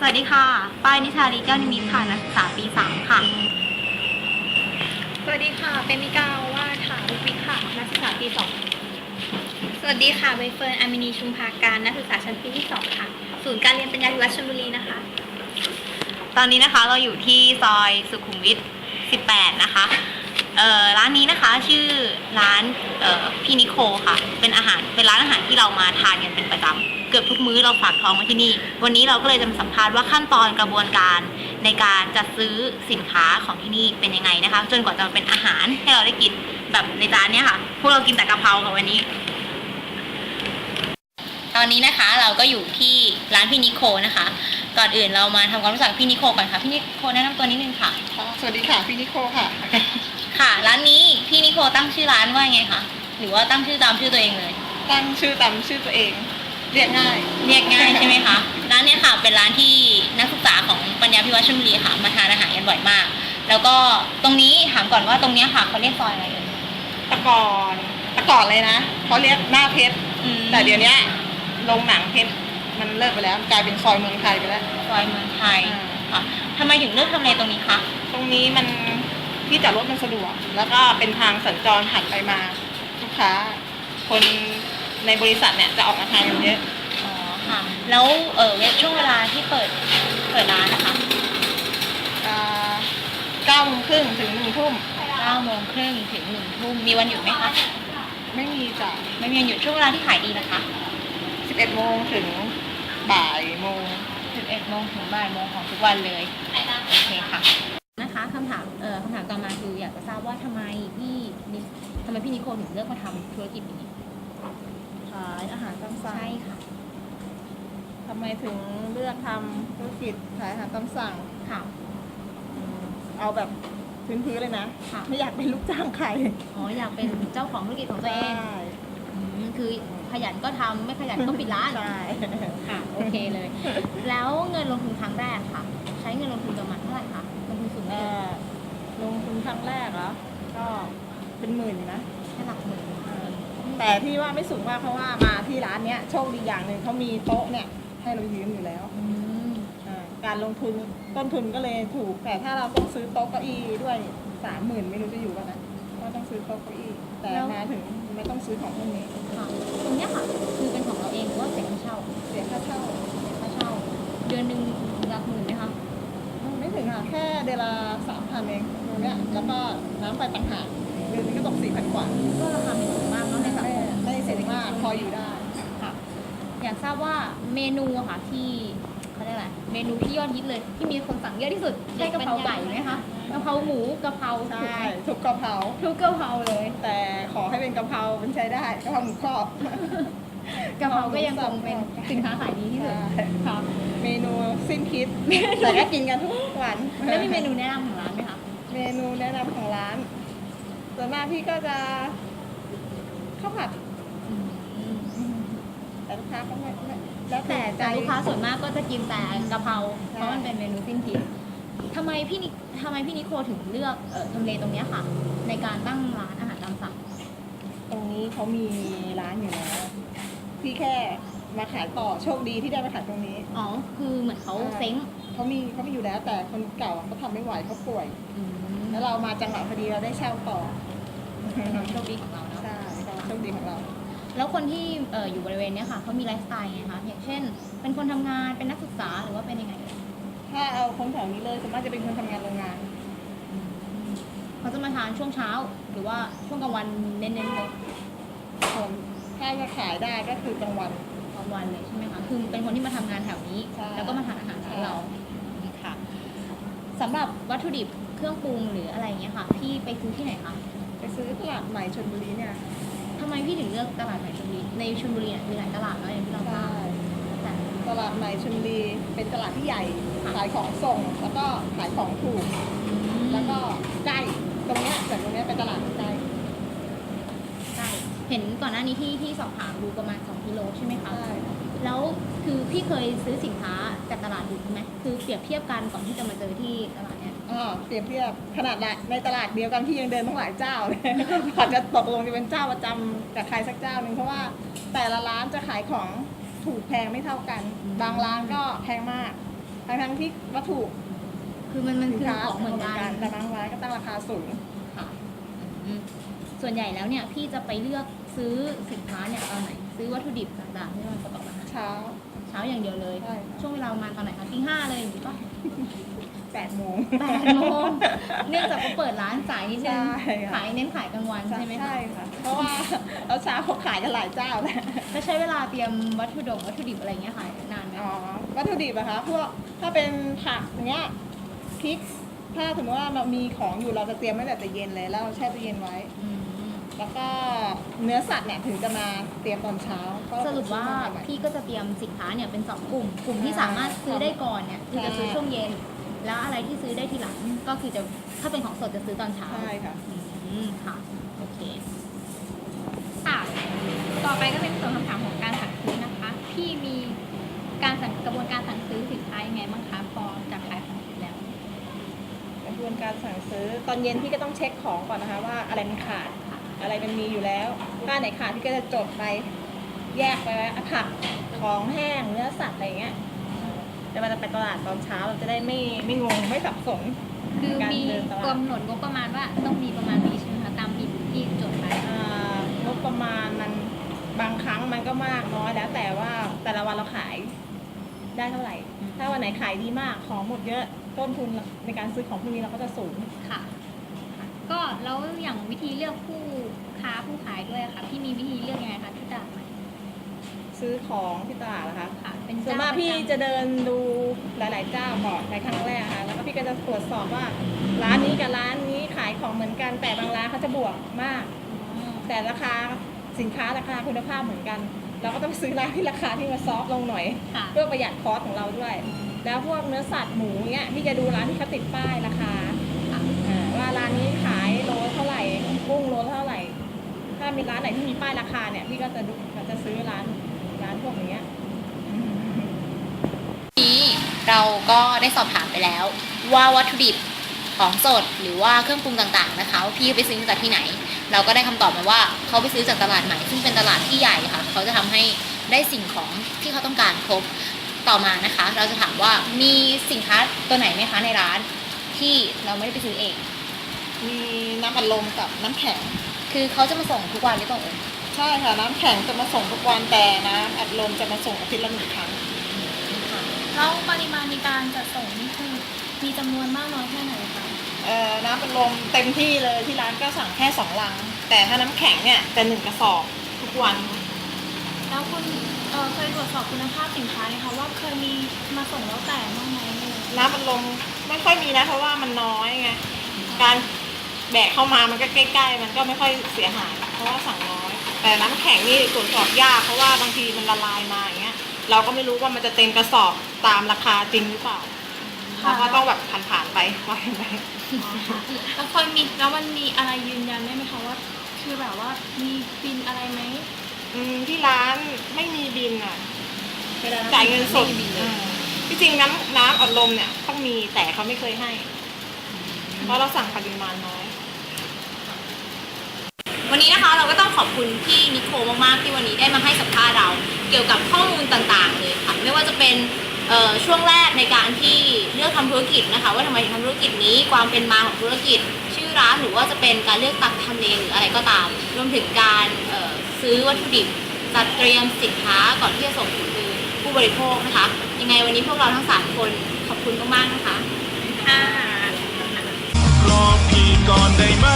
สวัสดีค่ะ ป้ายนิชาลีแก้วนิมิตรค่ะ นักศึกษาปีสามค่ะ สวัสดีค่ะ เป็นมิกาว่าถาบุกวิกค่ะ นักศึกษาปีสองสวัสดีค่ะ ใบเฟิร์นอามินีชุมพาการ นักศึกษาชั้นปีที่สองค่ะ ศูนย์การเรียนปัญญาภิวัฒน์ชลบุรีนะคะ ตอนนี้นะคะเราอยู่ที่ซอยสุขุมวิท 18 นะคะ เอ่อร้านนี้นะคะชื่อร้านเอ่อพี่นิโคค่ะ เป็นอาหารเป็นร้านอาหารที่เรามาทานกันเป็นประจำเกือบทุกมื้อเราฝากท้องไว้ที่นี่ วันนี้เราก็เลยจะมาสัมภาษณ์ว่าขั้นตอนกระบวนการในการจัดซื้อสินค้าของที่นี่เป็นยังไงนะคะ จนกว่าจะมาเป็นอาหารให้เราได้กินแบบในจานเนี้ยค่ะ พวกเรากินแต่กะเพราค่ะวันนี้ ตอนนี้นะคะเราก็อยู่ที่ร้านพี่นิโคนะคะ ก่อนอื่นเรามาทำความรู้จักพี่นิโคก่อนค่ะพี่นิโคแนะนำตัวนิดนึงค่ะสวัสดีค่ะพี่นิโคค่ะ ค่ะ ร้านนี้พี่นิโคตั้งชื่อร้านว่าไงคะหรือว่าตั้งชื่อตามชื่อตัวเองเลย ตั้งชื่อตามชื่อตัวเอง เรียกง่าย เรียกง่ายใช่ไหมคะร้านเนี้ยค่ะเป็นร้านที่นักศึกษาของปัญญาพิวัฒน์ชลบุรีค่ะมาทานอาหารกันบ่อยมาก แล้วก็ตรงนี้ถามก่อนว่าตรงเนี้ยค่ะเขาเรียกซอยอะไรเอ่ยแตะก่อนแตะก่อนเลยนะเขาเรียกหน้าเพชรอืมแต่เดี๋ยวเนี้ยโรงหนังเพชรมันเลิกไปแล้วกลายเป็นซอยเมืองไทยไปแล้วซอยเมืองไทยอ่าค่ะทำไมถึงเลือกทำเลตรงนี้คะ ตรงนี้มัน ที่จอดรถมันสะดวก แล้วก็เป็นทางสัญจรผ่านไปมาลูกค้า คนในบริษัทเนี่ยจะออกมาทานกันเยอะอ๋อค่ะ แล้วเออช่วงเวลาที่เปิดเปิดร้านนะคะเก้าโมงครึ่งถึงหนึ่งทุ่ม9โมงครึ่งถึง1ทุ่มมีวันหยุดไหมคะไม่มีจ้ะไม่มีวันหยุดช่วงเวลาที่ขายดีนะคะสิบเอ็ดโมงถึงบ่ายโมง 11โมงถึงบ่ายโมงของทุกวันเลยโอเคค่ะนะ คะคำถามเอ่อคำถามต่อมาคืออยากจะทราบว่าทำไมพี่นิทำไมพี่นิโคลถึงเลือกมาทำธุรกิจนี้ขายอาหารตามสั่งใช่ค่ะ ทำไมถึงเลือกทำธุรกิจขายอาหารตามสั่งค่ะ อืมเอาแบบพื้นๆเลยนะ ค่ะ ไม่อยากเป็นลูกจ้างใครอ๋ออยากเป็นเจ้าของธุรกิจของตัวเองใช่อืมคือขยันก็ทำไม่ขยันก็ปิดร้าน ใช่ค่ะ โอเคเลย แล้วเงินลงทุนครั้งแรกค่ะ ใช้เงินลงทุนประมาณเท่าไหร่คะลงทุนสูงไหมเอ่อ ลงทุนครั้งแรกเหรอ ก็เป็นหมื่นอยู่นะ แค่หลักหมื่นแต่ที่ว่าไม่สูงมากเพราะว่ามาที่ร้านเนี้ยโชคดีอย่างหนึ่งเขามีโต๊ะเนี่ยให้เรายืมอยู่แล้วอืมอ่าการลงทุนต้นทุนก็เลยถูก แต่ถ้าเราต้องซื้อโต๊ะเก้าอี้ด้วยสามหมื่นไม่รู้จะอยู่กันนะก็ต้องซื้อโต๊ะเก้าอี้แต่มาถึงไม่ต้องซื้อของพวกนี้ค่ะตรงเนี้ยค่ะ คือเป็นของเราเองหรือว่าเสียค่าเช่าเสียค่าเช่าเสียค่าเช่า เดือนหนึ่งหลักหมื่นไหมคะ ไม่ถึงค่ะแค่เดือนละสามพันเองตรง เนี้ยแล้วก็น้ำไฟต่างหากเดือนนี้ก็ตกสี่พันกว่าก็ราคาไม่สูงมากเนาะในสังไม่คมไม่เสียมากพออยู่ได้ ค่ะ อยากทราบว่าเมนูอะค่ะที่เขาเรียกอะไรเมนูที่ยอดฮิตเลย ที่มีคนสั่งเยอะที่สุดใช่กะเพราไก่ไหมคะกะเพราหมูกะเพราใช่ถูกไหมทุกกะเพราทุกกะเพราเลย แต่ขอให้เป็นกะเพราเป็นใช้ได้กะเพราหมูกรอบกะเพราก็ยังคงเป็นสินค้าขายดีที่สุดใช่ค่ะเมนูสิ้นคิดแต่ก็กินกันทุกวัน แล้วมีเมนูแนะนำของร้านไหมคะ เมนูแนะนำของร้าน ส่วนมากพี่ก็จะข้าวผัด แต่ลูกค้าก็ไม่ไม่แล้วแต่ใจ แต่ลูกค้าส่วนมากก็จะกินแต่กะเพราใช่ เพราะมันเป็นเมนูสิ้นคิดทำไมพี่นิทำไมพี่นิโคถึงเลือกเอ่อทำเลตรงเนี้ยค่ะ ในการตั้งร้านอาหารตามสั่งตรงนี้เขามีร้านอยู่แล้ว พี่แค่มาขายต่อโชคดีที่ได้มาขายตรงนี้ อ๋อคือเหมือนเขาเซ้ง เขามีเขามีอยู่แล้วแต่คนเก่าเขาทำไม่ไหวเขาป่วยอืมแล้วเรามาจังหวะพอดีเราได้เช่าต่อโชคดีของเราเนาะใช่ความโชคดีของเรา แล้วคนที่เอ่ออยู่บริเวณเนี้ยค่ะเขามีไลฟ์สไตล์ไงคะอย่างเช่น เป็นคนทำงานเป็นนักศึกษาหรือว่าเป็นยังไงเอ่ยถ้าเอาคนแถวนี้เลยส่วนมากจะเป็นคนทำงานโรงงาน เขาจะมาทานช่วงเช้า หรือว่าช่วงกลางวันเน้นๆเลยส่วนถ้าจะขายได้ก็คือกลางวัน กลางวันเลยใช่ไหมคะคือเป็นคนที่มาทำงานแถวนี้ ใช่ แล้วก็มาทานอาหารร้านเราค่ะ สำหรับวัตถุดิบเครื่องปรุงหรืออะไรเงี้ยค่ะ พี่ไปซื้อที่ไหนคะไปซื้อตลาดใหม่ชลบุรีเนี่ยทำไมพี่ถึงเลือกตลาดใหม่ชลบุรีในชลบุรีเนี่ยมีหลายตลาดแล้วอย่างที่เราทราใช่บแต่ตลาดใหม่ชลบุรีเป็นตลาดที่ใหญ่ขายของส่ง แล้วก็ขายของถูก แล้วก็ใกล้ตรงเนี้ยจากตรงเนี้ยเป็นตลาดใกล้ใช่เห็นก่อนหน้านี้ที่ที่สอบถามดูประมาณ 2 กิโลใช่ไหมคะ ใช่ แล้วคือพี่เคยซื้อสินค้าจากตลาดดูไหมคือเปรียบเทียบกันก่อนที่จะมาเจอที่ตลาดเนี้ยอ่าเปรียบเทียบขนาดละในตลาดเดียวกันที่ยังเดินต้องหลายเจ้าเลยกว่าจะตกลงจะเป็นเจ้าประจำกับใครสักเจ้าหนึ่งเพราะว่าแต่ละร้านจะขายของถูกแพงไม่เท่ากัน บางร้านก็แพงมากทั้งๆที่วัตถุคือมันมันสินคือค้าของเหมือนกันแต่บางร้านก็ตั้งราคาสูงค่ะอืม ส่วนใหญ่แล้วเนี่ยพี่จะไปเลือกซื้อสินค้าเนี่ยตอนไหน ซื้อวัตถุดิบต่างๆที่มันประกอบอาหารเช้า เช้าอย่างเดียวเลย ใช่ค่ะช่วงเวลาประมาณตอนไหนคะตีห้าเลยอย่างนี้ปะแปดโมง แปดโมงเนื่องจากเขาเปิดร้านสายนิดนึงใช่ค่ะ ขายเน้นขายกลางวันใช่ไหมคะ ใช่ค่ะ เพราะว่าเอาเช้าเขาขายกันหลายเจ้าแล้วก็ใช้เวลาเตรียมวัตถุดงวัตถุดิบอะไรเงี้ยค่ะนานไหมอ๋อวัตถุดิบอะคะพวกถ้าเป็นผักอย่างเงี้ยพริก ถ้าสมมติว่าเรามีของอยู่เราจะเตรียมไว้แต่เย็นเลยแล้วเราแช่ตู้เย็นไว้ อืม แล้วก็เนื้อสัตว์เนี่ยถึงจะมาเตรียมตอนเช้าก็สรุปว่าซื้อมไพี่ก็จะเตรียมสินค้าเนี่ยเป็นสองกลุ่ม กลุ่มที่สามารถซื้อได้ก่อนเนี่ยคือจะซื้อช่วงเย็น แล้วอะไรที่ซื้อได้ทีหลังก็คือจะถ้าเป็นของสดจะซื้อตอนเช้าใช่ค่ะอืมค่ะโอเคค่ะต่อไปก็เป็นส่วนคำถามของการสั่งซื้อนะคะ พี่มีการสั่งกระบวนการสั่งซื้อสินค้ายังไงบ้างคะพอจากขายของเสร็จแล้ว กระบวนการสั่งซื้อตอนเย็นพี่ก็ต้องเช็คของก่อนนะคะ ว่าอะไรมันขาด อะไรมันมีอยู่แล้วถ้าไหนขาดพี่ก็จะจดไป แยกไปว่าอะผักของแห้งเนื้อสัตว์อะไรเงี้ยแต่มันจะไปตลาดตอนเช้าเราจะได้ไม่ไม่งงไม่สับสน คือการมีเดินตลาดกำหนดงบประมาณว่าต้องมีประมาณนี้ใช่ไหมคะตามที่ที่จดไปอ่างบประมาณมันบางครั้งมันก็มากน้อยแล้วแต่ว่าแต่ละวันเราขายได้เท่าไหร่อืมถ้าวันไหนขายดีมากของหมดเยอะต้นทุนในการซื้อของพวกนี้เราก็จะสูงค่ะ ก็แล้วอย่างวิธีเลือกผู้ค้าผู้ขายด้วยค่ะพี่มีวิธีเลือกยังไงคะที่ตลาดใหม่ซื้อของที่ตลาดนะคะค่ะ เป็นส่วนเจ้ามากประพี่จำจะเดินดูหลาย ๆ เจ้าก่อนในครั้งแรกค่ะแล้วก็พี่ก็จะตรวจสอบว่า ร้านนี้กับร้านนี้ขายของเหมือนกัน แต่บางร้านเขาจะบวกมากอ๋อแต่ราคาสินค้าราคาคุณภาพเหมือนกัน เราก็ต้องซื้อร้านที่ราคาที่มาซอฟต์ลงหน่อย ค่ะ เพื่อประหยัดคอสของเราด้วย แล้วพวกเนื้อสัตว์หมูเนี้ยพี่จะดูร้านที่เขาติดป้ายราคา กุ้งโลเท่าไหร่ ถ้ามีร้านไหนที่มีป้ายราคาเนี่ย พี่ก็จะดูจะซื้อร้านร้านพวกนี้นี้เราก็ได้สอบถามไปแล้ว ว่าวัตถุดิบของสดหรือว่าเครื่องปรุงต่างๆนะคะพี่ไปซื้อมาจากที่ไหน เราก็ได้คำตอบมาว่าเขาไปซื้อจากตลาดใหม่ ซึ่งเป็นตลาดที่ใหญ่ค่ะ เขาจะทำให้ได้สิ่งของที่เขาต้องการครบต่อมานะคะ เราจะถามว่ามีสินค้าตัวไหนไหมคะในร้านที่เราไม่ได้ไปซื้อเอง มีน้ำอัดลมกับน้ำแข็ง คือเขาจะมาส่งทุกวันหรือเปล่าเอ่ยใช่ค่ะ น้ำแข็งจะมาส่งทุกวันแต่น้ำอัดลมจะมาส่งอาทิตย์ละหนึ่งครั้งแล้วปริมาณในการจัดส่งนี่คือมีจำนวนมากน้อยแค่ไหนคะเอ่อน้ำอัดลมเต็มที่เลยที่ร้านก็สั่งแค่สองลัง แต่ถ้าน้ำแข็งเนี่ยจะหนึ่งกระสอบทุกวัน แล้วคุณเอ่อเคยตรวจสอบคุณภาพสินค้าไหมคะว่าเคยมีมาส่งแล้วแตกบ้างไหมอะไรอย่างเงี้ยน้ำอัดลมไม่ค่อยมีนะเพราะว่ามันน้อยไงการ แบกเข้ามามันก็ใกล้ ๆ มันก็ไม่ค่อยเสียหาย เพราะว่าสั่งน้อย แต่น้ำแข็งนี่ตรวจสอบยากเพราะว่าบางทีมันละลายมาอย่างเงี้ย เราก็ไม่รู้ว่ามันจะเต็มกระสอบตามราคาจริงหรือเปล่าเราก็ต้องแบบผ่านๆไปปล่อยไปแล้วเคยมีแล้วมันมีอะไรยืนยันได้ไหมคะว่า คือแบบว่ามีบินอะไรไหมอืมที่ร้านไม่มีบินอะจ่ายเงินสดอืมที่จริงน้ำน้ำอัดลมเนี่ยต้องมีแต่เขาไม่เคยให้ เพราะเราสั่งปริมาณน้อย วันนี้นะคะเราก็ต้องขอบคุณพี่นิโคมากๆที่วันนี้ได้มาให้สัมภาษณ์เรา เกี่ยวกับข้อมูลต่างๆเลยค่ะไม่ว่าจะเป็นช่วงแรกในการที่เลือกทำธุรกิจนะคะว่าทำไมถึงทำธุรกิจนี้ความเป็นมาของธุรกิจ ชื่อร้านหรือว่าจะเป็นการเลือกตัดทำเลหรืออะไรก็ตาม รวมถึงการซื้อวัตถุดิบจัดเตรียมสินค้าก่อนที่จะส่งถึงมือผู้บริโภคนะคะ ยังไงวันนี้พวกเราทั้งสามคนขอบคุณมากๆนะคะ ค่ะรอพี่ก่อนได้ไหม